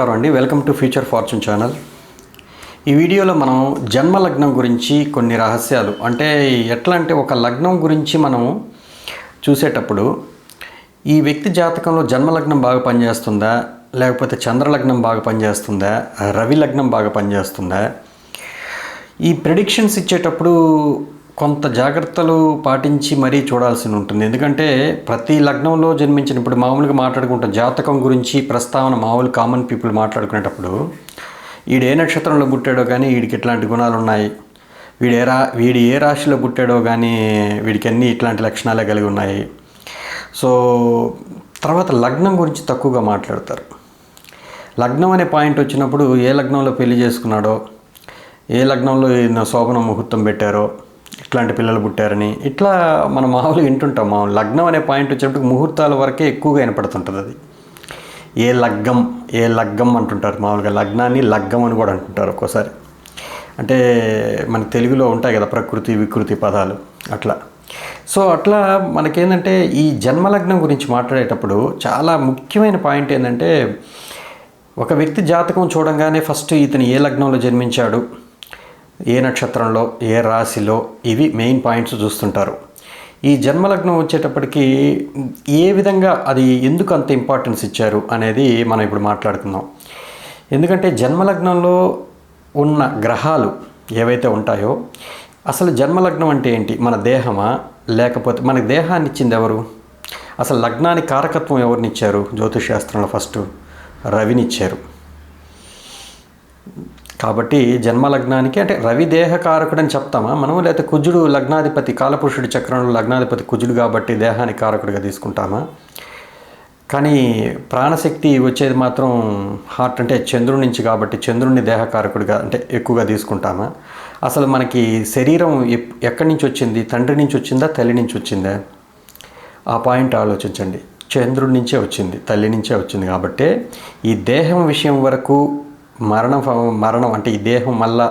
నమస్కారం అండి. Welcome to future fortune channel. ఈ వీడియోలో మనం జన్మ లగ్నం గురించి కొన్ని రహస్యాలు అంటే ఎట్లా అంటే ఒక లగ్నం గురించి మనం చూసేటప్పుడు ఈ వ్యక్తి జాతకంలో జన్మ లగ్నం బాగా పనిచేస్తుందా లేకపోతే చంద్రలగ్నం బాగా పనిచేస్తుందా రవి లగ్నం బాగా పనిచేస్తుందా? ఈ ప్రిడిక్షన్స్ ఇచ్చేటప్పుడు కొంత జాగ్రత్తలు పాటించి మరీ చూడాల్సి ఉంటుంది. ఎందుకంటే ప్రతి లగ్నంలో జన్మించిన ఇప్పుడు మామూలుగా మాట్లాడుకుంటాం. జాతకం గురించి ప్రస్తావన మామూలు కామన్ పీపుల్ మాట్లాడుకునేటప్పుడు వీడు ఏ నక్షత్రంలో పుట్టాడో కానీ వీడికి ఇట్లాంటి గుణాలు ఉన్నాయి. వీడు ఏ రా వీడు ఏ రాశిలో పుట్టాడో కానీ వీడికి అన్ని ఇట్లాంటి లక్షణాలే కలిగి ఉన్నాయి. సో తర్వాత లగ్నం గురించి తక్కువగా మాట్లాడతారు. లగ్నం అనే పాయింట్ వచ్చినప్పుడు ఏ లగ్నంలో పెళ్ళి చేసుకున్నాడో ఏ లగ్నంలో శోభన ముహూర్తం పెట్టారో ఇట్లాంటి పిల్లలు పుట్టారని ఇట్లా మనం మామూలుగా వింటుంటాం. మామూలు లగ్నం అనే పాయింట్ వచ్చినప్పుడు ముహూర్తాల వరకే ఎక్కువగా వినపడుతుంటుంది అది. ఏ లగ్గం ఏ లగ్గం అంటుంటారు. మామూలుగా లగ్నాన్ని లగ్గం అని కూడా అంటుంటారు ఒక్కోసారి. అంటే మన తెలుగులో ఉంటాయి కదా ప్రకృతి వికృతి పదాలు. అట్లా. సో అట్లా మనకేంటంటే ఈ జన్మలగ్నం గురించి మాట్లాడేటప్పుడు చాలా ముఖ్యమైన పాయింట్ ఏంటంటే ఒక వ్యక్తి జాతకం చూడంగానే ఫస్ట్ ఇతను ఏ లగ్నంలో జన్మించాడు ఏ నక్షత్రంలో ఏ రాశిలో ఇవి మెయిన్ పాయింట్స్ చూస్తుంటారు. ఈ జన్మలగ్నం వచ్చేటప్పటికి ఏ విధంగా అది ఎందుకు అంత ఇంపార్టెన్స్ ఇచ్చారు అనేది మనం ఇప్పుడు మాట్లాడుకుందాం. ఎందుకంటే జన్మలగ్నంలో ఉన్న గ్రహాలు ఏవైతే ఉంటాయో అసలు జన్మలగ్నం అంటే ఏంటి? మన దేహమా? లేకపోతే మనకి దేహాన్ని ఇచ్చింది ఎవరు? అసలు లగ్నానికి కారకత్వం ఎవరినిచ్చారు జ్యోతిష్ శాస్త్రంలో ఫస్ట్ రవినిచ్చారు కాబట్టి జన్మలగ్నానికి అంటే రవి దేహకారకుడు అని చెప్తామా మనం లేకపోతే కుజుడు లగ్నాధిపతి కాలపురుషుడి చక్రంలో లగ్నాధిపతి కుజుడు కాబట్టి దేహాన్ని కారకుడిగా తీసుకుంటామా? కానీ ప్రాణశక్తి వచ్చేది మాత్రం హార్ట్ అంటే చంద్రుడి నుంచి కాబట్టి చంద్రుడిని దేహకారకుడిగా అంటే ఎక్కువగా తీసుకుంటామా? అసలు మనకి శరీరం ఎప్- ఎక్కడి నుంచి వచ్చింది? తండ్రి నుంచి వచ్చిందా? తల్లి నుంచి వచ్చిందా? ఆ పాయింట్ ఆలోచించండి. చంద్రుడి నుంచే వచ్చింది తల్లి నుంచే వచ్చింది కాబట్టి ఈ దేహం విషయం వరకు మరణం మరణం అంటే ఈ దేహం మళ్ళా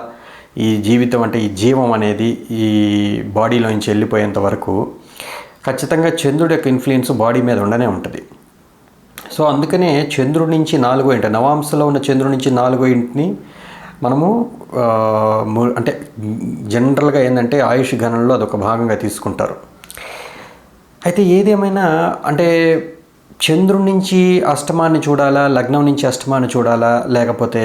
ఈ జీవితం అంటే ఈ జీవం అనేది ఈ బాడీలో నుంచి వెళ్ళిపోయేంత వరకు ఖచ్చితంగా చంద్రుడి యొక్క ఇన్ఫ్లుయెన్స్ బాడీ మీద ఉండనే ఉంటుంది. సో అందుకనే చంద్రుడి నుంచి నాలుగో ఇంటి నవాంశలో ఉన్న చంద్రుడి నుంచి నాలుగో ఇంటిని మనము అంటే జనరల్గా ఏంటంటే ఆయుష్ గణంలో అదొక భాగంగా తీసుకుంటారు. అయితే ఏదేమైనా అంటే చంద్రుడి నుంచి అష్టమాన్ని చూడాలా లగ్నం నుంచి అష్టమాన్ని చూడాలా లేకపోతే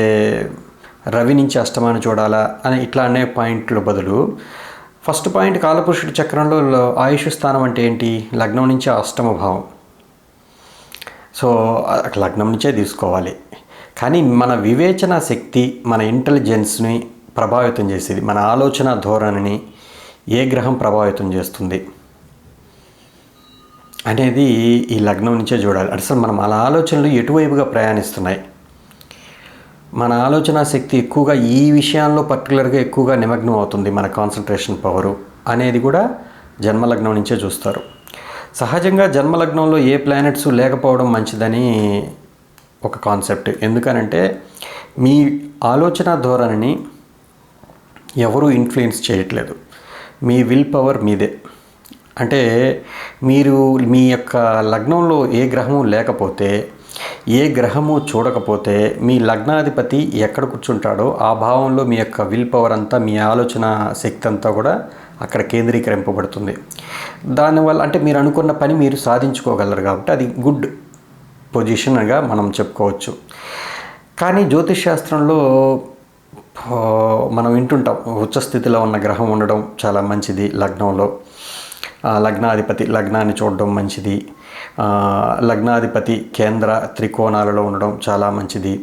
రవి నుంచి అష్టమాన్ని చూడాలా అని ఇట్లా అనే పాయింట్లు బదులు ఫస్ట్ పాయింట్ కాలపురుషుడి చక్రంలో ఆయుష్ స్థానం అంటే ఏంటి? లగ్నం నుంచి అష్టమ భావం. సో లగ్నం నుంచే తీసుకోవాలి. కానీ మన వివేచన శక్తి మన ఇంటెలిజెన్స్ని ప్రభావితం చేసేది మన ఆలోచన ధోరణిని ఏ గ్రహం ప్రభావితం చేస్తుంది? అనేది ఈ లగ్నం నుంచే చూడాలి. అసలు మనం మన ఆలోచనలు ఎటువైపుగా ప్రయాణిస్తున్నాయి? మన ఆలోచన శక్తి ఎక్కువగా ఈ విషయాల్లో పర్టికులర్గా ఎక్కువగా నిమగ్నం అవుతుంది మన కాన్సన్ట్రేషన్ పవరు అనేది కూడా జన్మలగ్నం నుంచే చూస్తారు. సహజంగా జన్మలగ్నంలో ఏ ప్లానెట్స్ లేకపోవడం మంచిదని ఒక కాన్సెప్ట్. ఎందుకనంటే మీ ఆలోచన ధోరణిని ఎవరూ ఇన్ఫ్లుయెన్స్ చేయట్లేదు. మీ విల్ పవర్ మీదే. అంటే మీరు మీ యొక్క లగ్నంలో ఏ గ్రహము లేకపోతే ఏ గ్రహము చూడకపోతే మీ లగ్నాధిపతి ఎక్కడ కూర్చుంటాడో ఆ భావంలో మీ యొక్క విల్ పవర్ అంతా మీ ఆలోచన శక్తి అంతా కూడా అక్కడ కేంద్రీకరింపబడుతుంది. దానివల్ల అంటే మీరు అనుకున్న పని మీరు సాధించుకోగలరు కాబట్టి అది గుడ్ పొజిషన్గా మనం చెప్పుకోవచ్చు. కానీ జ్యోతిష్ శాస్త్రంలో మనం వింటుంటాం ఉచ్చస్థితిలో ఉన్న గ్రహం ఉండడం చాలా మంచిది లగ్నంలో. లగ్నాధిపతి లగ్నాన్ని చూడడం మంచిది. లగ్నాధిపతి కేంద్ర త్రికోణాలలో ఉండడం చాలా మంచిది.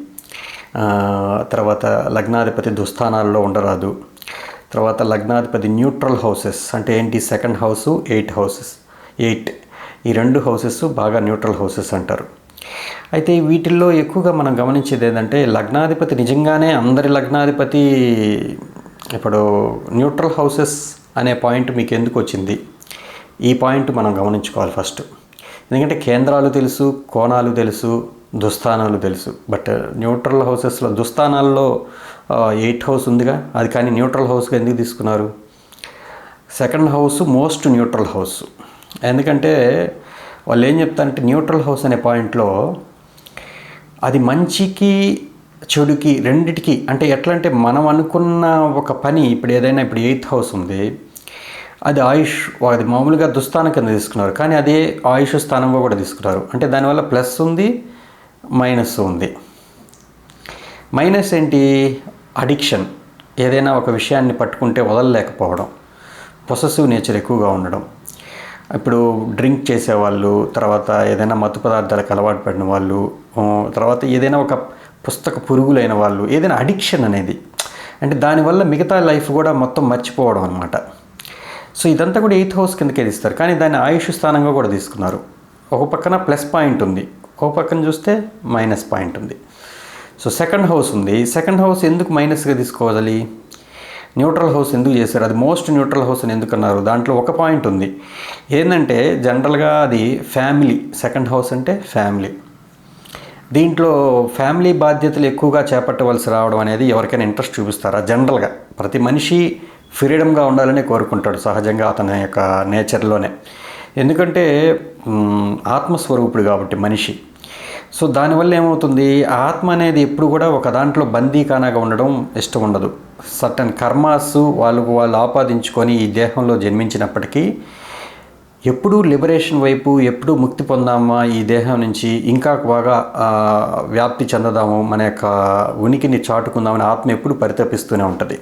తర్వాత లగ్నాధిపతి దుస్థానాలలో ఉండరాదు. తర్వాత లగ్నాధిపతి న్యూట్రల్ హౌసెస్ అంటే ఏంటి? Second house eight houses. Eight ఈ రెండు హౌసెస్ బాగా న్యూట్రల్ హౌసెస్ అంటారు. అయితే వీటిల్లో ఎక్కువగా మనం గమనించేది ఏంటంటే లగ్నాధిపతి నిజంగానే అందరి లగ్నాధిపతి ఇప్పుడు న్యూట్రల్ హౌసెస్ అనే పాయింట్ మీకు ఎందుకు వచ్చింది? ఈ పాయింట్ మనం గమనించుకోవాలి ఫస్ట్. ఎందుకంటే కేంద్రాలు తెలుసు కోణాలు తెలుసు దుస్థానాలు తెలుసు. బట్ న్యూట్రల్ హౌసెస్లో దుస్థానాల్లో ఎయిట్ హౌస్ ఉందిగా. అది కానీ న్యూట్రల్ హౌస్గా ఎందుకు తీసుకున్నారు? Second house most neutral house. ఎందుకంటే వాళ్ళు ఏం చెప్తారంటే న్యూట్రల్ హౌస్ అనే పాయింట్లో అది మంచికి చెడుకి రెండిటికి అంటే ఎట్లా అంటే మనం అనుకున్న ఒక పని ఇప్పుడు ఏదైనా ఇప్పుడు ఎయిత్ హౌస్ ఉంది. అది ఆయుష్ అది మామూలుగా దుస్థానం కింద తీసుకున్నారు. కానీ అదే ఆయుష్ స్థానంగా కూడా తీసుకున్నారు. అంటే దానివల్ల ప్లస్ ఉంది మైనస్ ఉంది. మైనస్ ఏంటి? అడిక్షన్. ఏదైనా ఒక విషయాన్ని పట్టుకుంటే వదలలేకపోవడం. పొసెసివ్ నేచర్ ఎక్కువగా ఉండడం. ఇప్పుడు డ్రింక్ చేసేవాళ్ళు తర్వాత ఏదైనా మత్తు పదార్థాలకు అలవాటు పడిన వాళ్ళు తర్వాత ఏదైనా ఒక పుస్తక పురుగులైన వాళ్ళు ఏదైనా అడిక్షన్ అనేది. అంటే దానివల్ల మిగతా లైఫ్ కూడా మొత్తం మర్చిపోవడం అనమాట సో ఇదంతా కూడా ఎయిత్ హౌస్ కిందకే తీస్తారు. కానీ దాన్ని ఆయుష్ స్థానంగా కూడా తీసుకున్నారు. ఒక పక్కన ప్లస్ పాయింట్ ఉంది. ఒక పక్కన చూస్తే మైనస్ పాయింట్ ఉంది. సో సెకండ్ హౌస్ ఉంది. సెకండ్ హౌస్ ఎందుకు మైనస్గా తీసుకోవాలి? న్యూట్రల్ హౌస్ ఎందుకు చేశారు? అది మోస్ట్ న్యూట్రల్ హౌస్ అని ఎందుకు అన్నారు? దాంట్లో ఒక పాయింట్ ఉంది. ఏంటంటే జనరల్గా అది ఫ్యామిలీ. సెకండ్ హౌస్ అంటే ఫ్యామిలీ. దీంట్లో ఫ్యామిలీ బాధ్యతలు ఎక్కువగా చేపట్టవలసి రావడం అనేది ఎవరికైనా ఇంట్రెస్ట్ చూపిస్తారా? జనరల్గా ప్రతి మనిషి ఫ్రీడమ్గా ఉండాలని కోరుకుంటాడు సహజంగా అతని యొక్క నేచర్లోనే. ఎందుకంటే ఆత్మస్వరూపుడు కాబట్టి మనిషి. సో దానివల్ల ఏమవుతుంది? ఆత్మ అనేది ఎప్పుడు కూడా ఒక దాంట్లో బందీకానాగా ఉండడం ఇష్టం ఉండదు. సర్టన్ కర్మాస్ వాళ్ళకు వాళ్ళు ఆపాదించుకొని ఈ దేహంలో జన్మించినప్పటికీ ఎప్పుడూ లిబరేషన్ వైపు ఎప్పుడు ముక్తి పొందామా ఈ దేహం నుంచి ఇంకా బాగా వ్యాప్తి చెందదాము మన యొక్క ఉనికిని చాటుకుందామని ఆత్మ ఎప్పుడు పరితపిస్తూనే ఉంటుంది.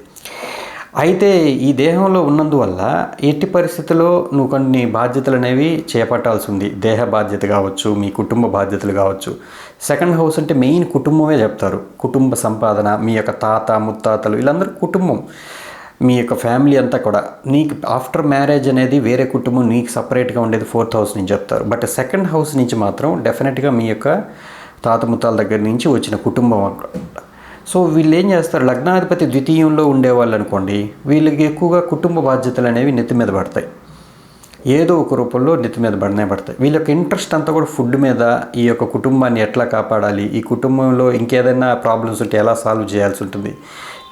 అయితే ఈ దేహంలో ఉన్నందువల్ల ఎట్టి పరిస్థితుల్లో నువ్వు కొన్ని బాధ్యతలు అనేవి చేపట్టాల్సి ఉంది దేహ బాధ్యత కావచ్చు మీ కుటుంబ బాధ్యతలు కావచ్చు. సెకండ్ హౌస్ అంటే మెయిన్ కుటుంబమే చెప్తారు. కుటుంబ సంపాదన మీ యొక్క తాత ముత్తాతలు వీళ్ళందరూ కుటుంబం. మీ యొక్క ఫ్యామిలీ అంతా కూడా. నీకు ఆఫ్టర్ మ్యారేజ్ అనేది వేరే కుటుంబం నీకు సపరేట్గా ఉండేది ఫోర్త్ హౌస్ నుంచి చెప్తారు. బట్ సెకండ్ హౌస్ నుంచి మాత్రం డెఫినెట్గా మీ యొక్క తాత ముత్తాల దగ్గర నుంచి వచ్చిన కుటుంబం సో వీళ్ళు ఏం చేస్తారు? లగ్నాధిపతి ద్వితీయంలో ఉండేవాళ్ళు అనుకోండి వీళ్ళకి ఎక్కువగా కుటుంబ బాధ్యతలు అనేవి నెత్తి మీద పడతాయి. ఏదో ఒక రూపంలో నెత్తి మీద పడనే పడతాయి. వీళ్ళ యొక్క ఇంట్రెస్ట్ అంతా కూడా ఫుడ్ మీద ఈ యొక్క కుటుంబాన్ని ఎట్లా కాపాడాలి ఈ కుటుంబంలో ఇంకేదైనా ప్రాబ్లమ్స్ ఉంటే ఎలా సాల్వ్ చేయాల్సి ఉంటుంది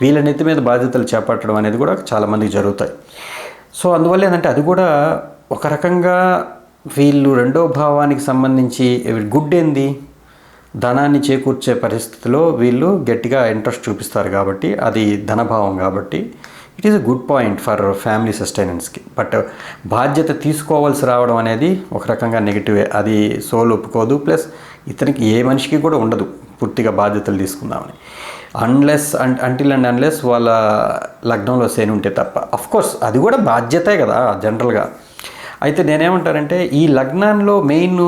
వీళ్ళ నెత్తి మీద బాధ్యతలు చేపట్టడం అనేది కూడా చాలామందికి జరుగుతాయి. సో అందువల్ల ఏంటంటే అది కూడా ఒక రకంగా వీళ్ళు రెండో భావానికి సంబంధించి గుడ్ ఏంది? ధనాన్ని చేకూర్చే పరిస్థితిలో వీళ్ళు గట్టిగా ఇంట్రెస్ట్ చూపిస్తారు కాబట్టి అది ధనభావం కాబట్టి it is a good point for family సస్టైనెన్స్కి but బాధ్యత తీసుకోవాల్సి రావడం అనేది ఒక రకంగా నెగిటివే అది సోల్ ఒప్పుకోదు ప్లస్ ఇతనికి ఏ మనిషికి కూడా ఉండదు పూర్తిగా బాధ్యతలు తీసుకుందామని. అన్లెస్ అంటిల్ అండ్ అన్లెస్ వాళ్ళ లగ్నంలో సేను ఉంటే తప్ప. కోర్స్ అది కూడా బాధ్యతే కదా జనరల్గా అయితే నేనేమంటానంటే ఈ లగ్నంలో మెయిన్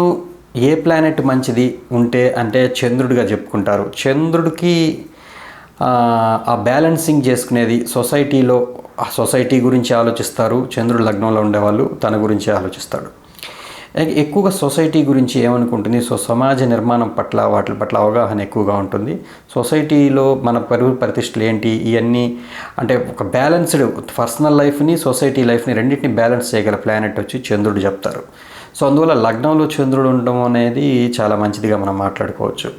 ఏ ప్లానెట్ మంచిది ఉంటే అంటే చంద్రుడిగా చెప్పుకుంటారు. చంద్రుడికి ఆ, బ్యాలెన్సింగ్ చేసుకునేది సొసైటీలో ఆ సొసైటీ గురించి ఆలోచిస్తారు. చంద్రుడు లగ్నంలో ఉండేవాళ్ళు తన గురించి ఆలోచిస్తాడు. ఎక్కువగా సొసైటీ గురించి ఏమనుకుంటుంది? సో సమాజ నిర్మాణం పట్ల వాటి పట్ల అవగాహన ఎక్కువగా ఉంటుంది. సొసైటీలో మన పరువు ప్రతిష్టలు ఏంటి? ఇవన్నీ అంటే ఒక బ్యాలెన్స్డ్ పర్సనల్ లైఫ్ని సొసైటీ లైఫ్ని రెండింటిని బ్యాలెన్స్ చేయగల ప్లానెట్ వచ్చి చంద్రుడు చెప్తారు. సో అందువల్ల లగ్నంలో చంద్రుడు ఉండడం అనేది చాలా మంచిదిగా మనం మాట్లాడుకోవచ్చు.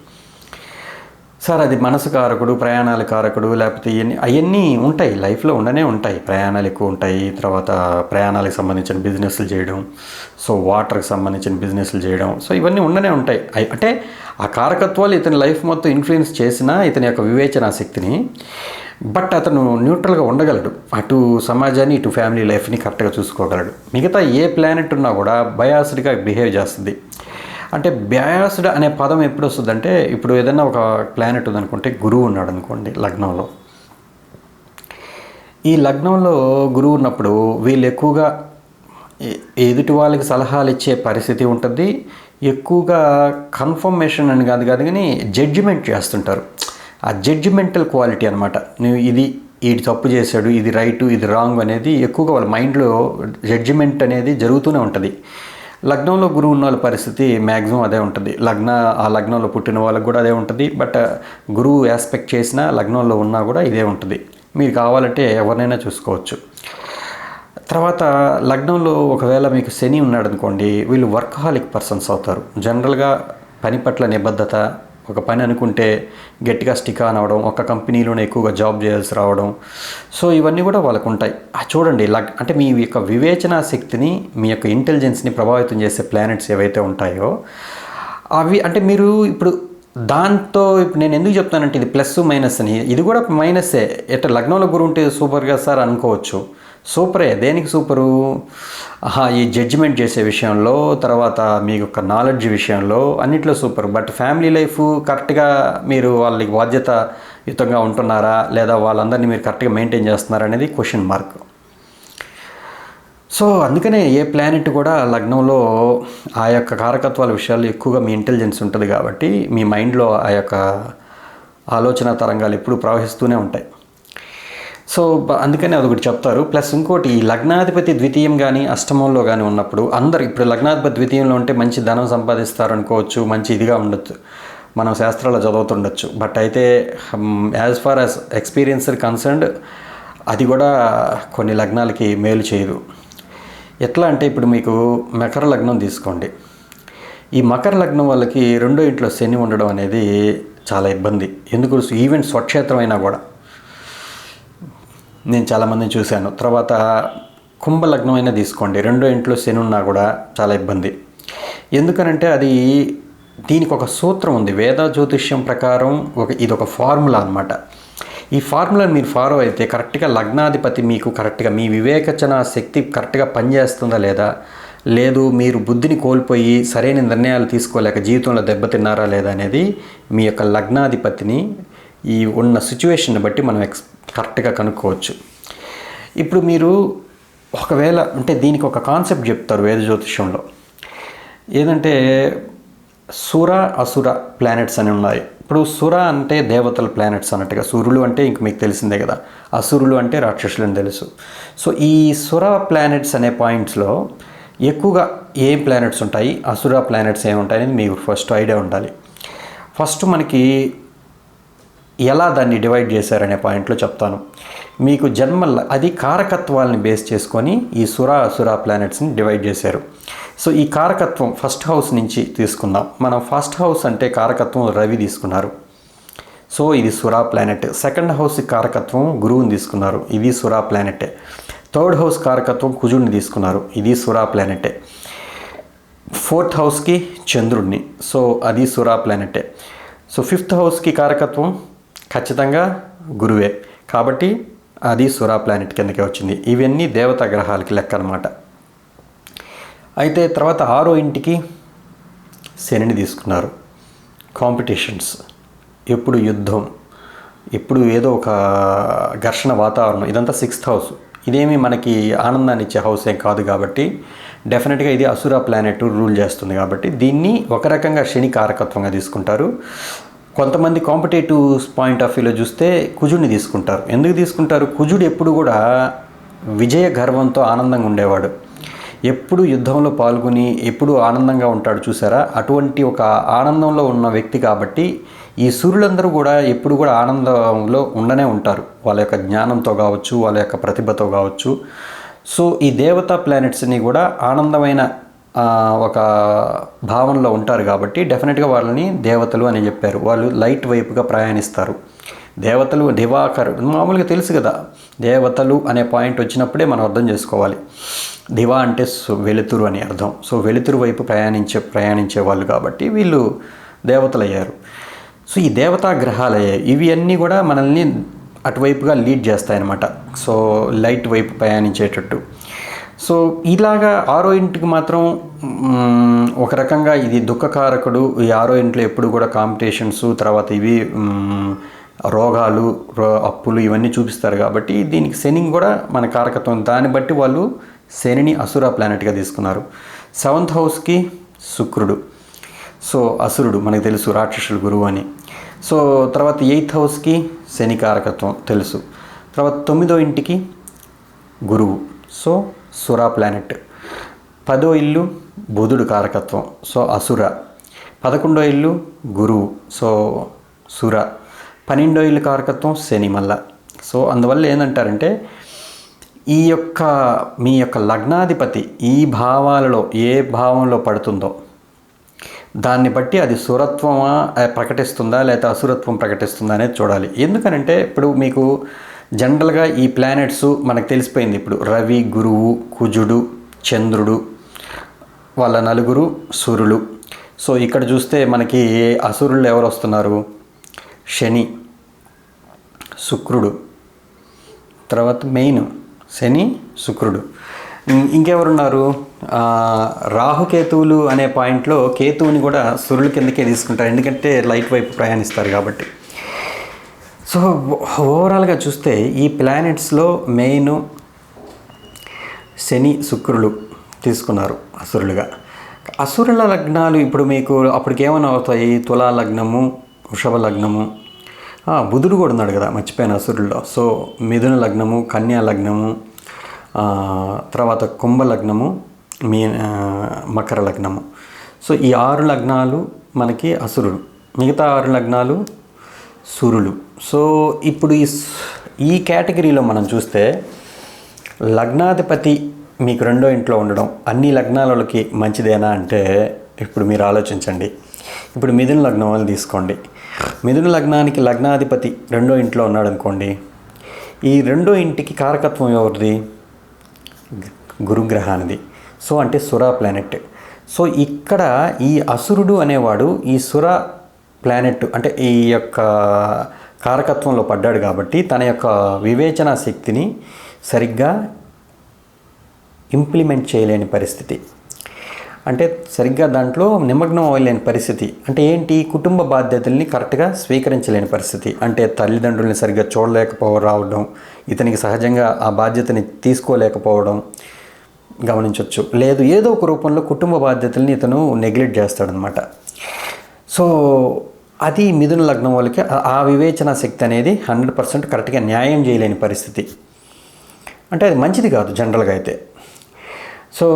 సార్ అది మనసు కారకుడు ప్రయాణాల కారకుడు లేకపోతే ఇవన్నీ అవన్నీ ఉంటాయి లైఫ్లో ఉండనే ఉంటాయి. ప్రయాణాలు ఎక్కువ ఉంటాయి తర్వాత ప్రయాణాలకు సంబంధించిన బిజినెస్లు చేయడం సో వాటర్కి సంబంధించిన బిజినెస్లు చేయడం సో ఇవన్నీ ఉండనే ఉంటాయి. అంటే ఆ కారకత్వాలు ఇతని లైఫ్ మొత్తం ఇన్ఫ్లుయెన్స్ చేసిన ఇతని యొక్క వివేచన శక్తిని బట్ అతను న్యూట్రల్గా ఉండగలడు. అటు సమాజాన్ని ఇటు ఫ్యామిలీ లైఫ్ని కరెక్ట్గా చూసుకోగలడు. మిగతా ఏ ప్లానెట్ ఉన్నా కూడా బయాస్డ్గా బిహేవ్ చేస్తుంది. అంటే బయాస్డ్ అనే పదం ఎప్పుడు వస్తుందంటే ఇప్పుడు ఏదైనా ఒక ప్లానెట్ ఉందనుకుంటే గురువు ఉన్నాడు అనుకోండి లగ్నంలో. ఈ లగ్నంలో గురువు ఉన్నప్పుడు వీళ్ళు ఎక్కువగా ఎదుటి వాళ్ళకి సలహాలు ఇచ్చే పరిస్థితి ఉంటుంది. ఎక్కువగా కన్ఫర్మేషన్ అని కాదు కాదు కానీ జడ్జిమెంట్ చేస్తుంటారు. ఆ జడ్జిమెంటల్ క్వాలిటీ అనమాట నువ్వు ఇది ఇది తప్పు చేశాడు ఇది రైటు ఇది రాంగ్ అనేది ఎక్కువగా వాళ్ళ మైండ్లో జడ్జిమెంట్ అనేది జరుగుతూనే ఉంటుంది. లగ్నంలో గురువు ఉన్న వాళ్ళ పరిస్థితి మ్యాక్సిమం అదే ఉంటుంది. లగ్న ఆ లగ్నంలో పుట్టిన వాళ్ళకి కూడా అదే ఉంటుంది. బట్ గురువు యాస్పెక్ట్ చేసినా లగ్నంలో ఉన్నా కూడా ఇదే ఉంటుంది. మీరు కావాలంటే ఎవరినైనా చూసుకోవచ్చు. తర్వాత లగ్నంలో ఒకవేళ మీకు శని ఉన్నాడు అనుకోండి వీళ్ళు వర్కహాలిక్ పర్సన్స్ అవుతారు. జనరల్గా పని పట్ల నిబద్ధత ఒక పని అనుకుంటే గట్టిగా స్టిక్ ఆన్ అవ్వడం ఒక కంపెనీలోనే ఎక్కువగా జాబ్ చేయాల్సి రావడం. సో ఇవన్నీ కూడా వాళ్ళకు ఉంటాయి చూడండి లగ్ అంటే మీ యొక్క వివేచన శక్తిని మీ యొక్క ఇంటెలిజెన్స్ని ప్రభావితం చేసే ప్లానెట్స్ ఏవైతే ఉంటాయో అవి అంటే మీరు ఇప్పుడు దాంతో ఇప్పుడు నేను ఎందుకు చెప్తానంటే ఇది ప్లస్ మైనస్ అని. ఇది కూడా మైనసే. ఎట్లా లగ్నంలో గురు ఉంటే సూపర్గా సార్ అనుకోవచ్చు. సూపరే. దేనికి సూపరు? ఆహా ఈ జడ్జిమెంట్ చేసే విషయంలో తర్వాత మీ యొక్క నాలెడ్జ్ విషయంలో అన్నిట్లో సూపర్. బట్ ఫ్యామిలీ లైఫ్ కరెక్ట్గా మీరు వాళ్ళకి బాధ్యతయుతంగా ఉంటున్నారా? లేదా వాళ్ళందరినీ మీరు కరెక్ట్గా మెయింటైన్ చేస్తున్నారా? అనేది క్వశ్చన్ మార్క్ సో అందుకనే ఏ ప్లానెట్ కూడా లగ్నంలో ఆ యొక్క కారకత్వాల విషయాలు ఎక్కువగా మీ ఇంటెలిజెన్స్ ఉంటుంది కాబట్టి మీ మైండ్లో ఆ యొక్క ఆలోచన తరంగాలు ఎప్పుడు ప్రవహిస్తూనే ఉంటాయి. సో అందుకనే అది అదొకటి చెప్తారు. ప్లస్ ఇంకోటి ఈ లగ్నాధిపతి ద్వితీయం కానీ అష్టమంలో కానీ ఉన్నప్పుడు అందరు ఇప్పుడు లగ్నాధిపతి ద్వితీయంలో ఉంటే మంచి ధనం సంపాదిస్తారు అనుకోవచ్చు మంచి ఇదిగా ఉండొచ్చు. మనం శాస్త్రాల్లో చదువుతుండొచ్చు. బట్ అయితే as far as experience concerned అది కూడా కొన్ని లగ్నాలకి మేలు చేయదు. ఎట్లా అంటే ఇప్పుడు మీకు మకర లగ్నం తీసుకోండి. ఈ మకర లగ్నం వాళ్ళకి రెండో ఇంట్లో శని ఉండడం అనేది చాలా ఇబ్బంది. ఎందుకు ఈవెంట్ స్వక్షేత్రం అయినా కూడా. నేను చాలామందిని చూశాను. తర్వాత కుంభ లగ్నం అయినా తీసుకోండి. రెండో ఇంట్లో శని ఉన్నా కూడా చాలా ఇబ్బంది. ఎందుకనంటే అది దీనికి ఒక సూత్రం ఉంది. వేద జ్యోతిష్యం ప్రకారం ఒక ఇది ఒక ఫార్ములా అనమాట ఈ ఫార్ములాని మీరు ఫాలో అయితే కరెక్ట్గా లగ్నాధిపతి మీకు కరెక్ట్గా మీ వివేకచన శక్తి కరెక్ట్గా పనిచేస్తుందా లేదా? లేదు మీరు బుద్ధిని కోల్పోయి సరైన నిర్ణయాలు తీసుకోలేక జీవితంలో దెబ్బతిన్నారా లేదా అనేది మీ యొక్క లగ్నాధిపతిని ఈ ఉన్న సిచ్యువేషన్ని బట్టి మనం ఎక్స్ కరెక్ట్గా కనుక్కోవచ్చు. ఇప్పుడు మీరు ఒకవేళ అంటే దీనికి ఒక కాన్సెప్ట్ చెప్తారు వేద జ్యోతిష్యంలో. ఏదంటే సుర అసుర ప్లానెట్స్ అని ఉన్నాయి. ఇప్పుడు సుర అంటే దేవతల ప్లానెట్స్ అన్నట్టుగా సూర్యులు అంటే ఇంక మీకు తెలిసిందే కదా. అసురులు అంటే రాక్షసులు అని తెలుసు. సో ఈ సుర ప్లానెట్స్ అనే పాయింట్స్లో ఎక్కువగా ఏ ప్లానెట్స్ ఉంటాయి? అసుర ప్లానెట్స్ ఏముంటాయి అనేది మీకు ఫస్ట్ ఐడియా ఉండాలి. ఫస్ట్ మనకి ఎలా దాన్ని డివైడ్ చేశారనే పాయింట్లో చెప్తాను. మీకు జన్మల అది కారకత్వాలని బేస్ చేసుకొని ఈ సురా సురా ప్లానెట్స్ని డివైడ్ చేశారు. సో ఈ కారకత్వం ఫస్ట్ హౌస్ నుంచి తీసుకుందాం. మనం ఫస్ట్ హౌస్ అంటే కారకత్వం రవి తీసుకున్నారు. సో ఇది సురా ప్లానెట్. సెకండ్ హౌస్ కారకత్వం గురువుని తీసుకున్నారు. ఇది సురా ప్లానెటే. థర్డ్ హౌస్ కారకత్వం కుజుడిని తీసుకున్నారు. ఇది సురా ప్లానెటే. ఫోర్త్ హౌస్కి చంద్రుడిని. సో అది సురా ప్లానెటే. సో ఫిఫ్త్ హౌస్కి కారకత్వం ఖచ్చితంగా గురువే. కాబట్టి అది సురా ప్లానెట్ కిందకే వచ్చింది. ఇవన్నీ దేవతా గ్రహాలకి లెక్క అనమాట అయితే తర్వాత ఆరో ఇంటికి శనిని తీసుకున్నారు. కాంపిటీషన్స్. ఎప్పుడు యుద్ధం. ఎప్పుడు ఏదో ఒక ఘర్షణ వాతావరణం. ఇదంతా సిక్స్త్ హౌస్. ఇదేమి మనకి ఆనందాన్ని ఇచ్చే హౌస్ ఏం కాదు కాబట్టి డెఫినెట్గా ఇది అసుర ప్లానెట్ రూల్ చేస్తుంది కాబట్టి దీన్ని ఒక రకంగా శని కారకత్వంగా తీసుకుంటారు. కొంతమంది కాంపిటేటివ్స్ పాయింట్ ఆఫ్ వ్యూలో చూస్తే కుజుడిని తీసుకుంటారు. ఎందుకు తీసుకుంటారు? కుజుడు ఎప్పుడు కూడా విజయ గర్వంతో ఆనందంగా ఉండేవాడు. ఎప్పుడు యుద్ధంలో పాల్గొని ఎప్పుడు ఆనందంగా ఉంటాడు చూసారా? అటువంటి ఒక ఆనందంలో ఉన్న వ్యక్తి కాబట్టి ఈ సూర్యులందరూ కూడా ఎప్పుడు కూడా ఆనందంలో ఉండనే ఉంటారు. వాళ్ళ యొక్క జ్ఞానంతో కావచ్చు వాళ్ళ యొక్క ప్రతిభతో కావచ్చు. సో ఈ దేవతా ప్లానెట్స్ని కూడా ఆనందమైన ఒక భావనలో ఉంటారు కాబట్టి డెఫినెట్గా వాళ్ళని దేవతలు అని చెప్పారు. వాళ్ళు లైట్ వైపుగా ప్రయాణిస్తారు. దేవతలు దివాకరు మామూలుగా తెలుసు కదా దేవతలు అనే పాయింట్ వచ్చినప్పుడే మనం అర్థం చేసుకోవాలి. దివా అంటే సో వెలుతురు అని అర్థం. సో వెలుతురు వైపు ప్రయాణించే ప్రయాణించే వాళ్ళు కాబట్టి వీళ్ళు దేవతలు అయ్యారు సో ఈ దేవతా గ్రహాలు అయ్యాయి ఇవి అన్నీ కూడా మనల్ని అటువైపుగా లీడ్ చేస్తాయన్నమాట. సో లైట్ వైపు ప్రయాణించేటట్టు. సో ఇలాగా ఆరో ఇంటికి మాత్రం ఒక రకంగా ఇది దుఃఖకారకుడు ఈ ఆరో ఇంట్లో ఎప్పుడు కూడా కాంపిటీషన్స్ తర్వాత ఇవి రోగాలు రో- అప్పులు ఇవన్నీ చూపిస్తారు కాబట్టి దీనికి శని కూడా మన కారకత్వం. దాన్ని బట్టి వాళ్ళు శనిని అసుర ప్లానెట్గా తీసుకున్నారు. సెవెంత్ హౌస్కి శుక్రుడు. సో అసురుడు మనకు తెలుసు రాక్షసుల గురువు అని. సో తర్వాత ఎయిత్ హౌస్కి శని కారకత్వం తెలుసు. తర్వాత తొమ్మిదో ఇంటికి గురువు. సో సురా ప్లానెట్ పదో ఇల్లు బుధుడు కారకత్వం. సో అసుర. పదకొండో ఇల్లు గురువు. సో సుర. పన్నెండో ఇల్లు కారకత్వం శని మల్ల. సో అందువల్ల ఏంటంటారంటే ఈ యొక్క మీ యొక్క లగ్నాధిపతి ఈ భావాలలో ఏ భావంలో పడుతుందో దాన్ని బట్టి అది సురత్వమా ప్రకటిస్తుందా లేకపోతే అసురత్వం ప్రకటిస్తుందా అనేది చూడాలి. ఎందుకనంటే ఇప్పుడు మీకు జనరల్గా ఈ ప్లానెట్స్ మనకు తెలిసిపోయింది. ఇప్పుడు రవి గురువు కుజుడు చంద్రుడు వాళ్ళ నలుగురు సూర్యులు. సో ఇక్కడ చూస్తే మనకి అసురులు ఎవరు వస్తున్నారు? శని శుక్రుడు. తర్వాత మెయిన్ శని శుక్రుడు. ఇంకెవరున్నారు? రాహుకేతువులు అనే పాయింట్లో కేతువుని కూడా సూర్యుల కిందకే తీసుకుంటారు. ఎందుకంటే లైట్ వైపు ప్రయాణిస్తారు కాబట్టి. సో ఓవరాల్గా చూస్తే ఈ ప్లానెట్స్లో మెయిన్ శని శుక్రులు తీసుకున్నారు అసురులుగా. అసురుల లగ్నాలు ఇప్పుడు మీకు అప్పటికి ఏమైనా అవుతాయి? తులా లగ్నము వృషభ లగ్నము. బుధుడు కూడా ఉన్నాడు కదా మర్చిపోయిన అసురుల్లో. సో మిథున లగ్నము కన్యా లగ్నము తర్వాత కుంభ లగ్నము మీ మకర లగ్నము. సో ఈ ఆరు లగ్నాలు మనకి అసురులు. మిగతా ఆరు లగ్నాలు సురులు సో ఇప్పుడు ఈ ఈ కేటగిరీలో మనం చూస్తే లగ్నాధిపతి మీకు రెండో ఇంట్లో ఉండడం అన్ని లగ్నాలకి మంచిదేనా అంటే ఇప్పుడు మీరు ఆలోచించండి. ఇప్పుడు మిథున లగ్నం వాళ్ళు తీసుకోండి. మిథున లగ్నానికి లగ్నాధిపతి రెండో ఇంట్లో ఉన్నాడు అనుకోండి ఈ రెండో ఇంటికి కారకత్వం ఎవరిది? గురుగ్రహానిది. సో అంటే సురా ప్లానెట్. సో ఇక్కడ ఈ అసురుడు అనేవాడు ఈ సుర ప్లానెట్ అంటే ఈ యొక్క కారకత్వంలో పడ్డాడు కాబట్టి తన యొక్క వివేచన శక్తిని సరిగ్గా ఇంప్లిమెంట్ చేయలేని పరిస్థితి. అంటే సరిగ్గా దాంట్లో నిమగ్నం అవ్వలేని పరిస్థితి. అంటే ఏంటి? కుటుంబ బాధ్యతల్ని కరెక్ట్గా స్వీకరించలేని పరిస్థితి. అంటే తల్లిదండ్రుల్ని సరిగ్గా చూడలేకపోవ రావడం ఇతనికి సహజంగా ఆ బాధ్యతని తీసుకోలేకపోవడం గమనించవచ్చు లేదు ఏదో ఒక రూపంలో కుటుంబ బాధ్యతల్ని ఇతను నెగ్లెక్ట్ చేస్తాడనమాట సో అది మిథున లగ్నం వాళ్ళకి ఆ- వివేచన శక్తి అనేది హండ్రెడ్ పర్సెంట్ కరెక్ట్గా న్యాయం చేయలేని పరిస్థితి. అంటే అది మంచిది కాదు జనరల్గా అయితే. సో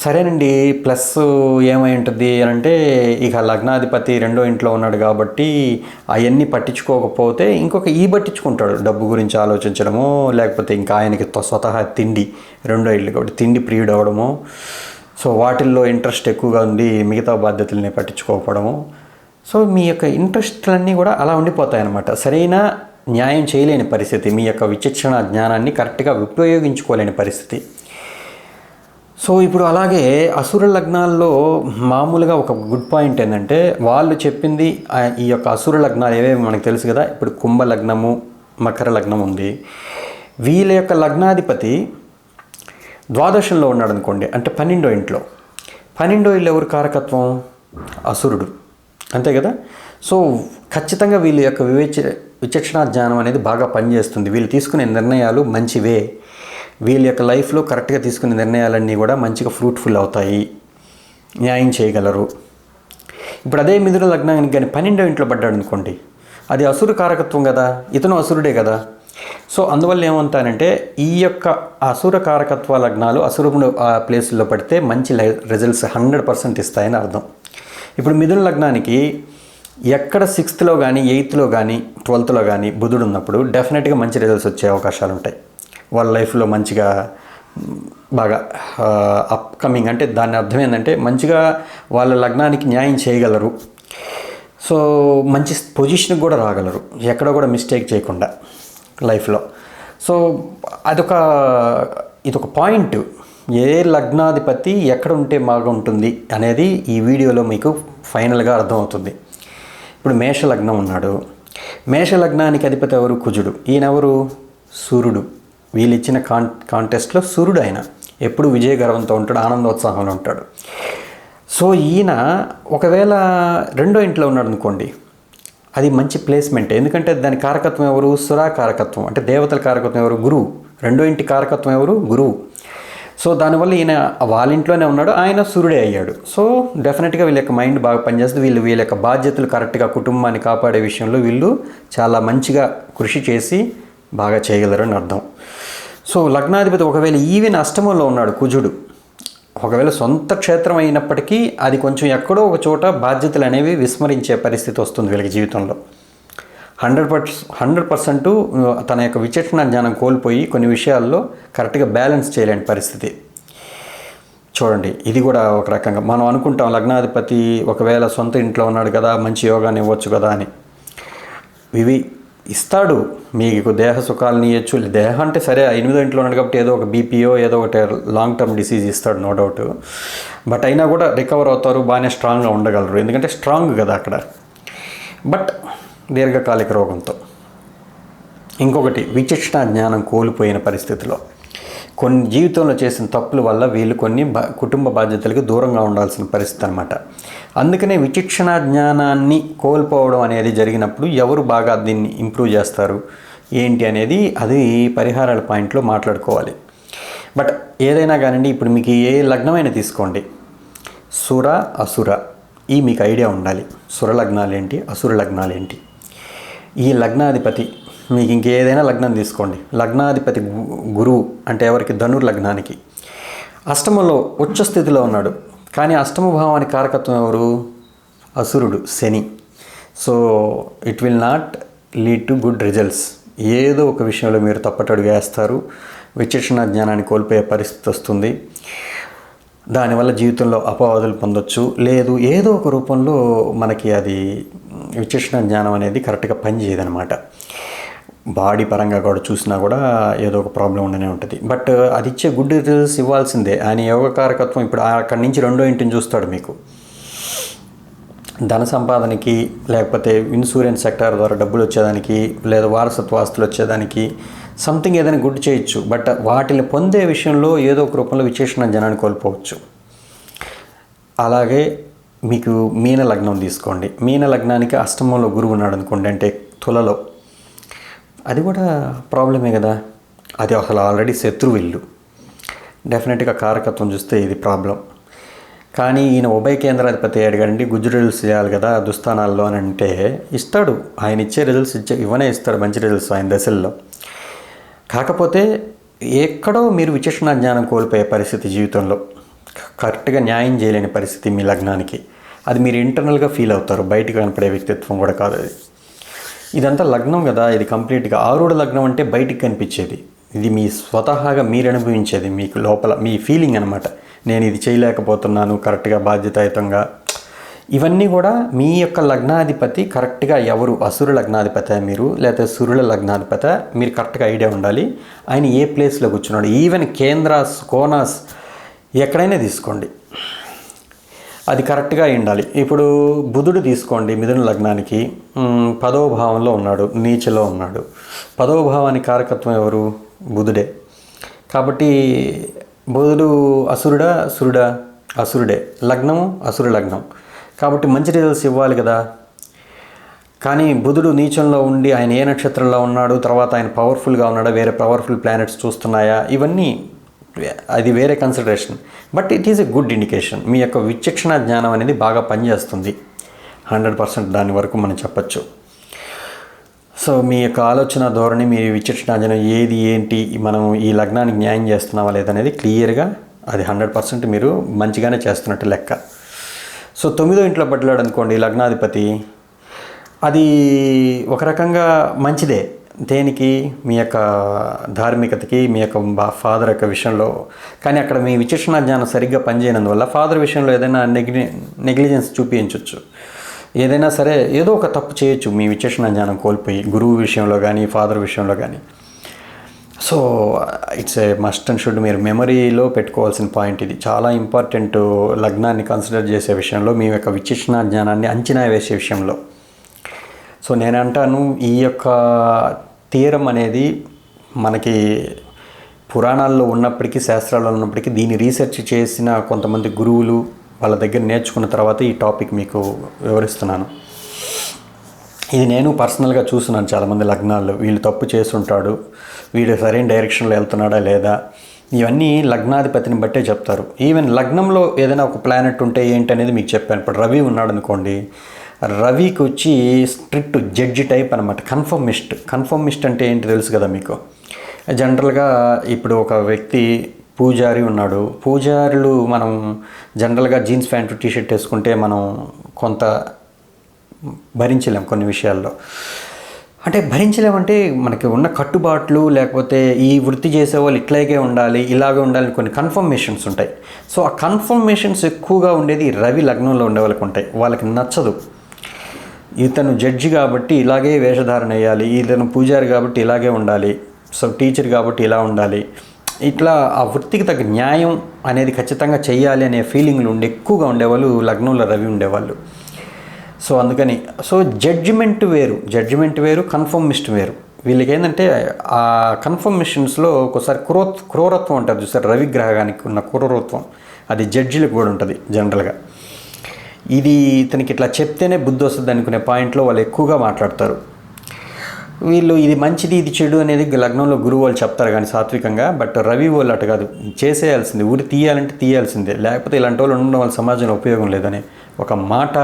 సరేనండి ప్లస్ ఏమై ఉంటుంది అని అంటే ఇక లగ్నాధిపతి రెండో ఇంట్లో ఉన్నాడు కాబట్టి అవన్నీ పట్టించుకోకపోతే ఇంకొక ఈ పట్టించుకుంటాడు. డబ్బు గురించి ఆలోచించడము లేకపోతే ఇంకా ఆయనకి స్వతహా తిండి రెండో ఇల్లు కాబట్టి తిండి ప్రియుడు అవ్వడము సో వాటిల్లో ఇంట్రెస్ట్ ఎక్కువగా ఉంది మిగతా బాధ్యతల్ని పట్టించుకోకపోవడము సో మీ యొక్క ఇంట్రెస్ట్లన్నీ కూడా అలా ఉండిపోతాయి అన్నమాట సరైన న్యాయం చేయలేని పరిస్థితి మీ యొక్క విచక్షణ జ్ఞానాన్ని కరెక్ట్గా ఉపయోగించుకోలేని పరిస్థితి. సో ఇప్పుడు అలాగే అసుర లగ్నాల్లో మామూలుగా ఒక గుడ్ పాయింట్ ఏంటంటే వాళ్ళు చెప్పింది ఈ యొక్క అసుర లగ్నాలు ఏవేవి మనకు తెలుసు కదా? ఇప్పుడు కుంభ లగ్నము మకర లగ్నం ఉంది. వీళ్ళ యొక్క లగ్నాధిపతి ద్వాదశంలో ఉన్నాడు అనుకోండి అంటే పన్నెండో ఇంట్లో. పన్నెండో ఇల్లు ఎవరు కారకత్వం? అసురుడు. అంతే కదా? సో ఖచ్చితంగా వీళ్ళ యొక్క వివేచ విచక్షణా జ్ఞానం అనేది బాగా పనిచేస్తుంది. వీళ్ళు తీసుకునే నిర్ణయాలు మంచివే. వీళ్ళ యొక్క లైఫ్లో కరెక్ట్గా తీసుకునే నిర్ణయాలన్నీ కూడా మంచిగా ఫ్రూట్ఫుల్ అవుతాయి. న్యాయం చేయగలరు. ఇప్పుడు అదే మిథున లగ్నానికి కానీ పన్నెండో ఇంట్లో పడ్డాడు అనుకోండి. అది అసురు కారకత్వం కదా? ఇతను అసురుడే కదా? సో అందువల్ల ఏమంటానంటే ఈ యొక్క అసుర కారకత్వ లగ్నాలు అసురుడు ఆ ప్లేసుల్లో పడితే మంచి రిజల్ట్స్ హండ్రెడ్ పర్సెంట్ ఇస్తాయని అర్థం. ఇప్పుడు మిథున లగ్నానికి ఎక్కడ సిక్స్త్లో కానీ ఎయిత్లో కానీ ట్వెల్త్లో కానీ బుధుడు ఉన్నప్పుడు డెఫినెట్గా మంచి రిజల్ట్స్ వచ్చే అవకాశాలు ఉంటాయి. వాళ్ళ లైఫ్లో మంచిగా బాగా అప్కమింగ్ అంటే దాని అర్థం ఏంటంటే మంచిగా వాళ్ళ లగ్నానికి న్యాయం చేయగలరు. సో మంచి పొజిషన్కి కూడా రాగలరు. ఎక్కడ కూడా మిస్టేక్ చేయకుండా లైఫ్లో. సో అదొక ఇదొక పాయింట్ ఏ లగ్నాధిపతి ఎక్కడ ఉంటే బాగుంటుంది అనేది ఈ వీడియోలో మీకు ఫైనల్గా అర్థమవుతుంది. ఇప్పుడు మేష లగ్నం ఉన్నాడు. మేష లగ్నానికి అధిపతి ఎవరు? కుజుడు. ఈయన ఎవరు? సూర్యుడు. వీళ్ళిచ్చిన కాన్ కాంటెస్ట్లో సూర్యుడు ఆయన. ఎప్పుడు విజయ గర్వంతో ఉంటాడు ఆనందోత్సాహంలో ఉంటాడు. సో ఈయన ఒకవేళ రెండో ఇంట్లో ఉన్నాడు అనుకోండి అది మంచి ప్లేస్మెంట్. ఎందుకంటే దాని కారకత్వం ఎవరు? సురా కారకత్వం. అంటే దేవతల కారకత్వం ఎవరు? గురువు. రెండో ఇంటి కారకత్వం ఎవరు? గురువు. సో దానివల్ల ఈయన వాళ్ళ ఇంట్లోనే ఉన్నాడు ఆయన సూర్యుడే అయ్యాడు. సో డెఫినెట్గా వీళ్ళ యొక్క మైండ్ బాగా పనిచేస్తుంది. వీళ్ళు వీళ్ళ యొక్క బాధ్యతలు కరెక్ట్గా కుటుంబాన్ని కాపాడే విషయంలో వీళ్ళు చాలా మంచిగా కృషి చేసి బాగా చేయగలరు అని అర్థం. సో లగ్నాధిపతి ఒకవేళ ఈవెన్ అష్టమంలో ఉన్నాడు కుజుడు ఒకవేళ సొంత క్షేత్రం అయినప్పటికీ అది కొంచెం ఎక్కడో ఒక చోట బాధ్యతలు అనేవి విస్మరించే పరిస్థితి వస్తుంది వీళ్ళకి జీవితంలో. హండ్రెడ్ పర్సెంట్ హండ్రెడ్ పర్సెంట్ తన యొక్క విచక్షణ జ్ఞానం కోల్పోయి కొన్ని విషయాల్లో కరెక్ట్గా బ్యాలెన్స్ చేయలేని పరిస్థితి. చూడండి ఇది కూడా ఒక రకంగా మనం అనుకుంటాం లగ్నాధిపతి ఒకవేళ సొంత ఇంట్లో ఉన్నాడు కదా మంచి యోగాన్ని ఇవ్వచ్చు కదా అని. ఇవి ఇస్తాడు మీకు దేహ సుఖాలని ఇవ్వచ్చు దేహం అంటే సరే ఎనిమిదో ఇంట్లో ఉన్నాడు కాబట్టి ఏదో ఒక బీపీఓ ఏదో ఒకటి లాంగ్ టర్మ్ డిసీజ్ ఇస్తాడు నో డౌట్ బట్ అయినా కూడా రికవర్ అవుతారు బాగానే స్ట్రాంగ్గా ఉండగలరు. ఎందుకంటే స్ట్రాంగ్ కదా అక్కడ. బట్ దీర్ఘకాలిక రోగంతో. ఇంకొకటి విచక్షణ జ్ఞానం కోల్పోయిన పరిస్థితిలో. కొన్ని జీవితంలో చేసిన తప్పుల వల్ల వీళ్ళు కొన్ని బా కుటుంబ బాధ్యతలకు దూరంగా ఉండాల్సిన పరిస్థితి అనమాట అందుకనే విచక్షణ జ్ఞానాన్ని కోల్పోవడం అనేది జరిగినప్పుడు ఎవరు బాగా దీన్ని ఇంప్రూవ్ చేస్తారు? ఏంటి అనేది అది పరిహారాల పాయింట్లో మాట్లాడుకోవాలి. బట్ ఏదైనా కానివ్వండి ఇప్పుడు మీకు ఏ లగ్నమైన తీసుకోండి. సుర అసుర. ఈ మీకు ఐడియా ఉండాలి. సుర లగ్నాలు ఏంటి? అసుర లగ్నాలు ఏంటి? ఈ లగ్నాధిపతి మీకు ఇంకేదైనా లగ్నం తీసుకోండి. లగ్నాధిపతి గు- గురువు అంటే ఎవరికి? ధనుర్ లగ్నానికి. అష్టమంలో ఉచ్చ స్థితిలో ఉన్నాడు. కానీ అష్టమ భావానికి కారకత్వం ఎవరు? అసురుడు శని. So it will not lead to good results ఏదో ఒక విషయంలో మీరు తప్పటడుగు వేస్తారు. విచక్షణ జ్ఞానాన్ని కోల్పోయే పరిస్థితి వస్తుంది. దానివల్ల జీవితంలో అపవాదులు పొందొచ్చు. లేదు ఏదో ఒక రూపంలో మనకి అది విచక్షణ జ్ఞానం అనేది కరెక్ట్గా పనిచేయదనమాట బాడీ పరంగా కూడా చూసినా కూడా ఏదో ఒక ప్రాబ్లం ఉండనే ఉంటుంది. బట్ అది ఇచ్చే గుడ్ రిజల్ట్స్ ఇవ్వాల్సిందే. ఆయన యోగ కారకత్వం ఇప్పుడు అక్కడి నుంచి రెండో ఇంటిని చూస్తాడు మీకు. ధన సంపాదనకి లేకపోతే ఇన్సూరెన్స్ సెక్టార్ ద్వారా డబ్బులు వచ్చేదానికి లేదా వారసత్వ ఆస్తులు వచ్చేదానికి సంథింగ్ ఏదైనా గుడ్ చేయొచ్చు బట్ వాటిని పొందే విషయంలో ఏదో ఒక రూపంలో విశేషణ జనాన్ని కోల్పోవచ్చు. అలాగే మీకు మీన లగ్నం తీసుకోండి. మీన లగ్నానికి అష్టమంలో గురువు ఉన్నాడు అనుకోండి అంటే తులలో. అది కూడా ప్రాబ్లమే కదా? అది అసలు ఆల్రెడీ శత్రువు ఇల్లు. డెఫినెట్గా కారకత్వం చూస్తే ఇది ప్రాబ్లం కానీ ఈయన ఉభయ కేంద్రాధిపతి అడిగండి గుజ్జు రిజల్ట్స్ చేయాలి కదా దుస్థానాల్లో అని అంటే ఇస్తాడు. ఆయన ఇచ్చే రిజల్ట్స్ ఇచ్చే ఇవనే ఇస్తాడు మంచి రిజల్ట్స్ ఆయన దశల్లో. కాకపోతే ఎక్కడో మీరు విచక్షణ జ్ఞానం కోల్పోయే పరిస్థితి జీవితంలో. కరెక్ట్గా న్యాయం చేయలేని పరిస్థితి మీ లగ్నానికి. అది మీరు ఇంటర్నల్గా ఫీల్ అవుతారు. బయటకు కనపడే వ్యక్తిత్వం కూడా కాదు అది. ఇదంతా లగ్నం కదా. ఇది కంప్లీట్గా ఆరుడు లగ్నం అంటే బయటికి కనిపించేది. ఇది మీ స్వతహాగా మీరు అనుభవించేది. మీకు లోపల మీ ఫీలింగ్ అనమాట నేను ఇది చేయలేకపోతున్నాను. కరెక్ట్గా బాధ్యతాయుతంగా ఇవన్నీ కూడా మీ యొక్క లగ్నాధిపతి కరెక్ట్గా ఎవరు? అసురు లగ్నాధిపతి మీరు లేకపోతే సురుల లగ్నాధిపత మీరు కరెక్ట్గా ఐడియా ఉండాలి. ఆయన ఏ ప్లేస్లో కూర్చున్నాడు? ఈవెన్ కేంద్రాస్ కోనాస్ ఎక్కడైనా తీసుకోండి. అది కరెక్ట్గా ఉండాలి. ఇప్పుడు బుధుడు తీసుకోండి మిథున లగ్నానికి. పదవ భావంలో ఉన్నాడు నీచలో ఉన్నాడు. పదవ భావానికి కారకత్వం ఎవరు? బుధుడే. కాబట్టి బుధుడు అసురుడా సురుడా అసురుడే. లగ్నము అసురు లగ్నం. కాబట్టి మంచి రిజల్ట్స్ ఇవ్వాలి కదా. కానీ బుధుడు నీచంలో ఉండి ఆయన ఏ నక్షత్రంలో ఉన్నాడు తర్వాత ఆయన పవర్ఫుల్గా ఉన్నాడా వేరే పవర్ఫుల్ ప్లానెట్స్ చూస్తున్నాయా ఇవన్నీ అది వేరే consideration but it is a good indication మీ యొక్క విచక్షణ జ్ఞానం అనేది బాగా పనిచేస్తుంది. హండ్రెడ్ పర్సెంట్ దాని వరకు మనం చెప్పచ్చు. సో మీ యొక్క ఆలోచన ధోరణి మీ విచక్షణ జ్ఞానం ఏది ఏంటి మనం ఈ లగ్నానికి న్యాయం చేస్తున్నావా లేదనేది క్లియర్గా అది హండ్రెడ్ పర్సెంట్ మీరు మంచిగానే చేస్తున్నట్టు లెక్క. సో తొమ్మిదో ఇంట్లో పడ్డాడు అనుకోండి లగ్నాధిపతి అది ఒక రకంగా మంచిదే. దేనికి? మీ యొక్క ధార్మికతకి మీ యొక్క బా- ఫాదర్ యొక్క విషయంలో. కానీ అక్కడ మీ విచక్షణ జ్ఞానం సరిగ్గా పనిచేయనందువల్ల ఫాదర్ విషయంలో ఏదైనా నెగ్లి నెగ్లిజెన్స్ చూపించవచ్చు ఏదైనా సరే ఏదో ఒక తప్పు చేయొచ్చు మీ విచక్షణ జ్ఞానం కోల్పోయి గురువు విషయంలో కానీ ఫాదర్ విషయంలో కానీ so it's a must and should మీరు మెమరీలో పెట్టుకోవాల్సిన పాయింట్ ఇది. చాలా ఇంపార్టెంట్ లగ్నాన్ని కన్సిడర్ చేసే విషయంలో మీ యొక్క విచక్షణ జ్ఞానాన్ని అంచనా వేసే విషయంలో. సో నేను అంటాను ఈ యొక్క తీరం అనేది మనకి పురాణాల్లో ఉన్నప్పటికీ శాస్త్రాల్లో ఉన్నప్పటికీ దీన్ని రీసెర్చ్ చేసిన కొంతమంది గురువులు వాళ్ళ దగ్గర నేర్చుకున్న తర్వాత ఈ టాపిక్ మీకు వివరిస్తున్నాను. ఇది నేను పర్సనల్గా చూస్తున్నాను చాలామంది లగ్నాల్లో. వీళ్ళు తప్పు చేస్తుంటాడు వీడు సరైన డైరెక్షన్లో వెళ్తున్నాడా లేదా? ఇవన్నీ లగ్నాధిపతిని బట్టే చెప్తారు. ఈవెన్ లగ్నంలో ఏదైనా ఒక ప్లానెట్ ఉంటే ఏంటి అనేది మీకు చెప్పాను. ఇప్పుడు రవి ఉన్నాడు అనుకోండి. రవికి వచ్చి స్ట్రిక్ట్ జడ్జి టైప్ అనమాట కన్ఫర్మిస్ట్. కన్ఫర్మిస్ట్ అంటే ఏంటి తెలుసు కదా మీకు? జనరల్గా ఇప్పుడు ఒక వ్యక్తి పూజారి ఉన్నాడు. పూజారులు మనం జనరల్గా జీన్స్ ప్యాంటు టీషర్ట్ వేసుకుంటే మనం కొంత భరించలేం కొన్ని విషయాల్లో. అంటే భరించలేమంటే మనకి ఉన్న కట్టుబాట్లు లేకపోతే ఈ వృత్తి చేసే వాళ్ళు ఇట్లాగే ఉండాలి ఇలాగే ఉండాలి కొన్ని కన్ఫర్మేషన్స్ ఉంటాయి. సో ఆ కన్ఫర్మేషన్స్ ఎక్కువగా ఉండేది రవి లగ్నంలో ఉండే వాళ్ళకి ఉంటాయి. వాళ్ళకి నచ్చదు. ఇతను జడ్జి కాబట్టి ఇలాగే వేషధారణ వేయాలి ఇతను పూజారి కాబట్టి ఇలాగే ఉండాలి సో టీచర్ కాబట్టి ఇలా ఉండాలి. ఇట్లా ఆ వృత్తికి తగ్గ న్యాయం అనేది ఖచ్చితంగా చేయాలి అనే ఫీలింగ్లు ఉండి ఎక్కువగా ఉండేవాళ్ళు లగ్నంలో రవి ఉండేవాళ్ళు. సో అందుకని సో జడ్జిమెంట్ వేరు జడ్జిమెంట్ వేరు కన్ఫర్మిస్ట్ వేరు. వీళ్ళకి ఏంటంటే ఆ కన్ఫర్మేషన్స్లో ఒకసారి క్రో క్రూరత్వం ఉంటుంది చూసారు? రవిగ్రహానికి ఉన్న క్రూరత్వం. అది జడ్జిలకు కూడా ఉంటుంది జనరల్గా ఇది ఇతనికి ఇట్లా చెప్తేనే బుద్ధి వస్తుంది అనుకునే పాయింట్లో వాళ్ళు ఎక్కువగా మాట్లాడతారు. వీళ్ళు ఇది మంచిది ఇది చెడు అనేది లగ్నంలో గురువు వాళ్ళు చెప్తారు కానీ సాత్వికంగా బట్ రవి వాళ్ళు అటు కాదు. చేసేయాల్సింది ఊరి తీయాలంటే తీయాల్సిందే. లేకపోతే ఇలాంటి వాళ్ళు ఉండడం వాళ్ళ సమాజంలో ఉపయోగం లేదని ఒక మాట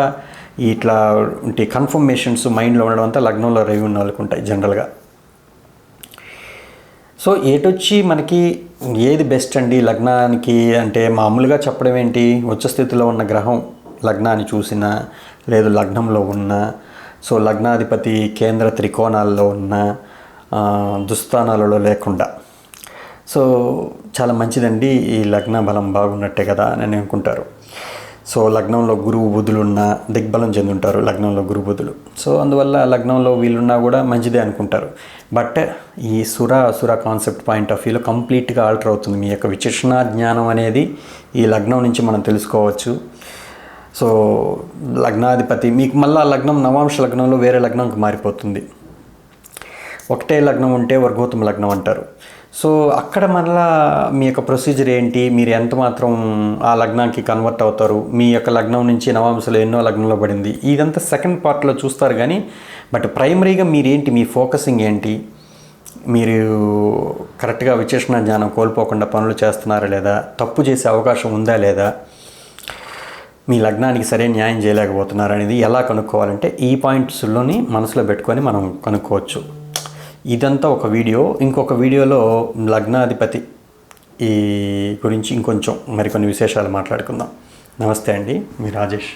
ఇట్లా ఉంటే కన్ఫర్మేషన్స్ మైండ్లో ఉండడం అంతా లగ్నంలో రవి ఉన్న వాళ్ళకి ఉంటాయి జనరల్గా సో ఏటొచ్చి మనకి ఏది బెస్ట్ అండి? లగ్నానికి అంటే మామూలుగా చెప్పడం ఏంటి? ఉచ్చ స్థితిలో ఉన్న గ్రహం లగ్నాన్ని చూసినా లేదు లగ్నంలో ఉన్న సో లగ్నాధిపతి కేంద్ర త్రికోణాల్లో ఉన్న దుస్థానాలలో లేకుండా. సో చాలా మంచిదండి ఈ లగ్న బలం బాగున్నట్టే కదా అని అనుకుంటారు. సో లగ్నంలో గురువు బుధులు ఉన్న దిగ్బలం చెందుంటారు లగ్నంలో గురు బుధులు. సో అందువల్ల లగ్నంలో వీళ్ళున్నా కూడా మంచిదే అనుకుంటారు. బట్ ఈ సుర అసుర కాన్సెప్ట్ పాయింట్ ఆఫ్ వ్యూలో కంప్లీట్గా ఆల్టర్ అవుతుంది మీ యొక్క విచక్షణ జ్ఞానం అనేది ఈ లగ్నం నుంచి మనం తెలుసుకోవచ్చు. సో లగ్నాధిపతి మీకు మళ్ళీ లగ్నం నవాంశ లగ్నంలో వేరే లగ్నంకి మారిపోతుంది. ఒకటే లగ్నం ఉంటే వర్గోత్తమ లగ్నం అంటారు. సో అక్కడ మళ్ళా మీ యొక్క ప్రొసీజర్ ఏంటి? మీరు ఎంత మాత్రం ఆ లగ్నానికి కన్వర్ట్ అవుతారు? మీ యొక్క లగ్నం నుంచి నవాంశలో ఎన్నో లగ్నంలో పడింది? ఇదంతా సెకండ్ పార్ట్లో చూస్తారు కానీ బట్ ప్రైమరీగా మీరేంటి? మీ ఫోకసింగ్ ఏంటి? మీరు కరెక్ట్గా విచక్షణ జ్ఞానం కోల్పోకుండా పనులు చేస్తున్నారా లేదా? తప్పు చేసే అవకాశం ఉందా లేదా? మీ లగ్నానికి సరైన న్యాయం చేయలేకపోతున్నారు అనేది ఎలా కనుక్కోవాలంటే ఈ పాయింట్స్లోని మనసులో పెట్టుకొని మనం కనుక్కోవచ్చు. ఇదంతా ఒక వీడియో. ఇంకొక వీడియోలో లగ్నాధిపతి ఈ గురించి ఇంకొంచెం మరికొన్ని విశేషాలు మాట్లాడుకుందాం. నమస్తే అండి మీ రాజేష్.